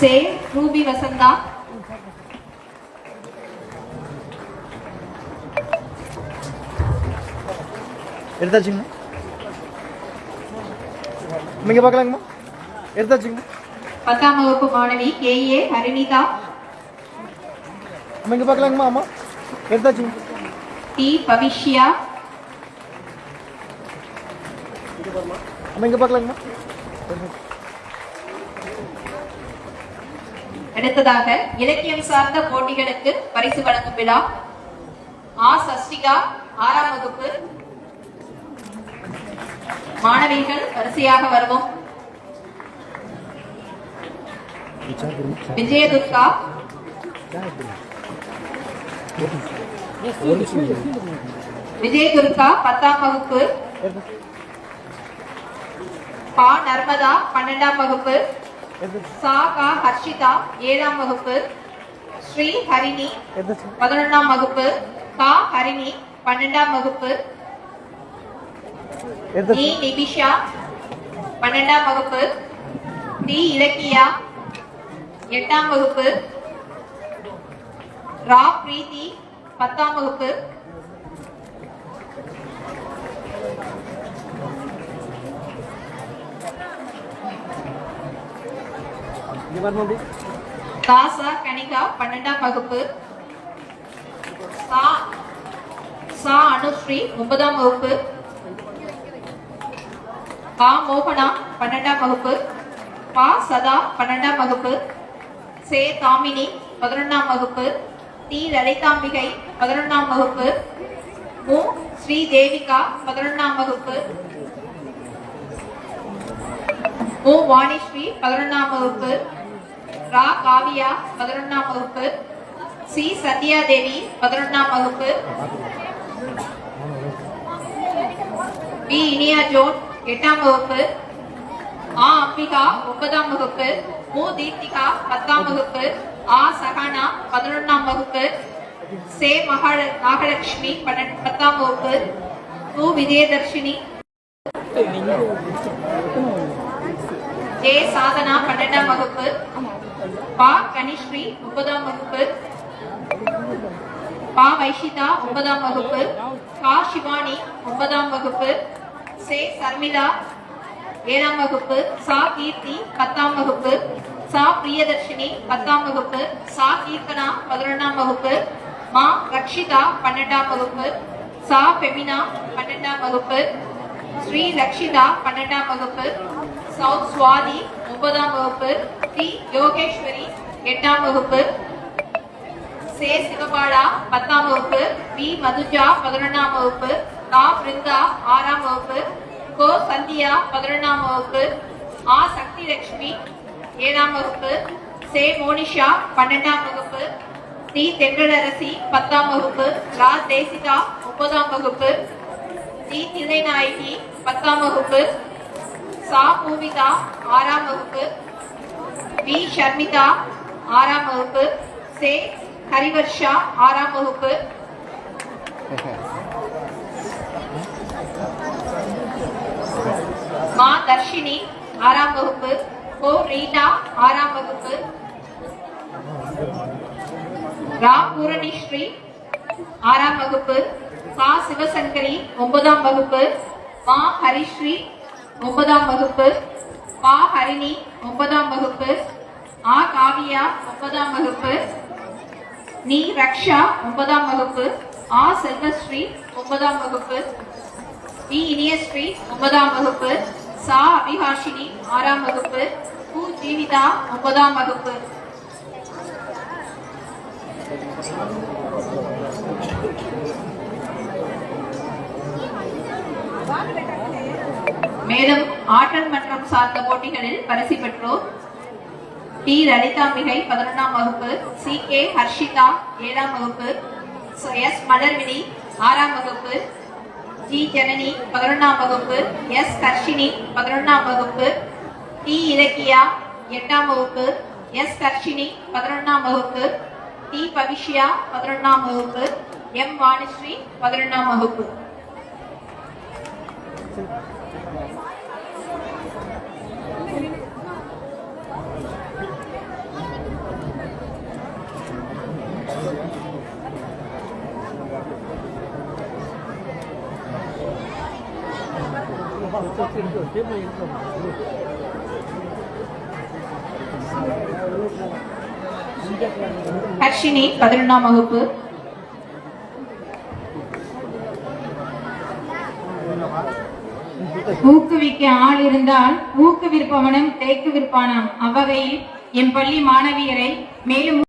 சே Ruby Vasantha. எடுத்தாச்சுங்கம்மா. இங்கே பார்க்கலாங்கம்மா. எடுத்தாச்சுங்கம்மா. பத்தாம் வகுப்பு மாணவி கே. ஏ. ஹரிணிதா. இங்கே பார்க்கலாங்கம்மா அம்மா. எடுத்தாச்சுங்க டி. பவிஷ்யா. இங்கே பார்க்கலாங்கம்மா. அடுத்ததாக இலக்கியம் சார்ந்த போட்டிகளுக்கு பரிசு வழங்கும் விழா. ஆ சஷ்டிகா ஆறாம் வகுப்பு. மாணவிகள் வரிசையாக வருவோம். விஜயதுர்கா. விஜயதுர்கா பத்தாம் வகுப்பு. பா நர்மதா பன்னெண்டாம் வகுப்பு. சா கா ஹர்ஷிதா ஏழாம் வகுப்பு. ஸ்ரீ ஹரிணி பதினொன்றாம் வகுப்பு. கா ஹரிணி பன்னெண்டாம் வகுப்பு. நீ நிபிஷா பன்னெண்டாம் வகுப்பு. டி இலக்கியா எட்டாம் வகுப்பு. ரா பிரீத்தி பத்தாம் வகுப்பு. இங்கே பாருங்க தாசா கனிகா பன்னெண்டாம் வகுப்பு. சா சா அனுஸ்ரீ ஒன்பதாம் வகுப்பு. பா மோகனா பன்னெண்டாம் வகுப்பு. பா சதா பன்னெண்டாம் வகுப்பு. சே தாமினி பதினொன்றாம் வகுப்பு. டி லலிதாம்பிகை பதினொன்றாம் வகுப்பு. மு ஸ்ரீ தேவிகா பதினொன்றாம் வகுப்பு. மு வாணிஸ்ரீ பதினொன்றாம் வகுப்பு. ரா காவியா பதினொன்றாம் வகுப்பு சி சத்யாதேவி பதினொன்றாம் வகுப்பு பி இனியா ஜோன் எட்டாம் வகுப்பு ஆ அம்பிகா ஒன்பதாம் வகுப்பு மு தீப்திகா பத்தாம் வகுப்பு ஆ சஹானா பதினொன்றாம் வகுப்பு சே மகால நாகலட்சுமி பத்தாம் வகுப்பு மு விஜயதர்ஷினி ஜே சாதனா பன்னெண்டாம் வகுப்பு பா கனிஸ்ரீ ஒன்பதாம் வகுப்பு. பா வைஷிதா ஒன்பதாம் வகுப்பு. கா சிவானி ஒன்பதாம் வகுப்பு. சே சர்மிளா ஏழாம் வகுப்பு. சா கீர்த்தி பத்தாம் வகுப்பு. சா பிரியதர்ஷினி பத்தாம் வகுப்பு. சா கீர்த்தனா பதினொன்றாம் வகுப்பு. மா ரக்ஷிதா பன்னெண்டாம் வகுப்பு. சா பெமினா பன்னெண்டாம் வகுப்பு. ஸ்ரீ லக்ஷிதா பன்னெண்டாம் வகுப்பு. சவுத் சுவாதி ஒன்பதாம் வகுப்பு. டி யோகேஸ்வரி எட்டாம் வகுப்பு சே சிவபாலா பத்தாம் வகுப்பு பி மதுஜா பதினொன்றாம் வகுப்பு கா பிருந்தா ஆறாம் வகுப்பு கோ சந்தியா பதினொன்றாம் வகுப்பு ஆ சக்தி லட்சுமி ஏழாம் வகுப்பு சே மோனிஷா பன்னெண்டாம் வகுப்பு டி தென்றலரசி பத்தாம் வகுப்பு ரா தேசிகா முப்பதாம் வகுப்பு டி தில்லைநாயகி பத்தாம் வகுப்பு சா பூவிதா ஆறாம் வகுப்பு வி. ஷர்மிதா ஆறாம் வகுப்பு. சே. ஹரிவர்ஷா ஆறாம் வகுப்பு. மா. தர்ஷினி ஆறாம் வகுப்பு. கோ. ரீட்டா ஆறாம் வகுப்பு. ரா. பூரணிஸ்ரீ ஆறாம் வகுப்பு. கா. சிவசங்கரி ஒன்பதாம் வகுப்பு. மா. ஹரிஸ்ரீ ஒன்பதாம் வகுப்பு. பா ஹரிணி ஒன்பதாம் வகுப்பு. ஆ காவியா ஒன்பதாம் வகுப்பு. நீ ரக்ஷா ஒன்பதாம் வகுப்பு. ஆ செல்வஸ்ரீ ஒன்பதாம் வகுப்பு. பி இனியஸ்ரீ ஒன்பதாம் வகுப்பு. சா அபிஹாஷினி ஆறாம் வகுப்பு. கு ஜீவிதா ஒன்பதாம் வகுப்பு. மேலும் ஆற்றல் மற்றும் சார்ந்த போட்டிகளில் பரிசு பெற்றோர் டி. லலிதாம்பிகை பதினொன்றாம் வகுப்பு சி. கே. ஹர்ஷிதா ஏழாம் வகுப்பு எஸ். மலர்வினி ஆறாம் வகுப்பு ஜி. ஜனனி பதினொன்றாம் வகுப்பு எஸ். கர்ஷினி பதினொன்றாம் வகுப்பு டி. இலக்கியா எட்டாம் வகுப்பு எஸ். கர்ஷினி பதினொன்றாம் வகுப்பு டி. பவிஷ்யா பதினொன்றாம் வகுப்பு எம். வாணிஸ்ரீ பதினொன்றாம் வகுப்பு. ஹர்ஷினி பதினொன்றாம் வகுப்பு Thank you. ஊக்குவிக்க ஆள் இருந்தால் ஊக்குவிற்பவனும் தேக்கு விற்பானாம் அவ்வகையில் என் பள்ளி மாணவியரை மேலும்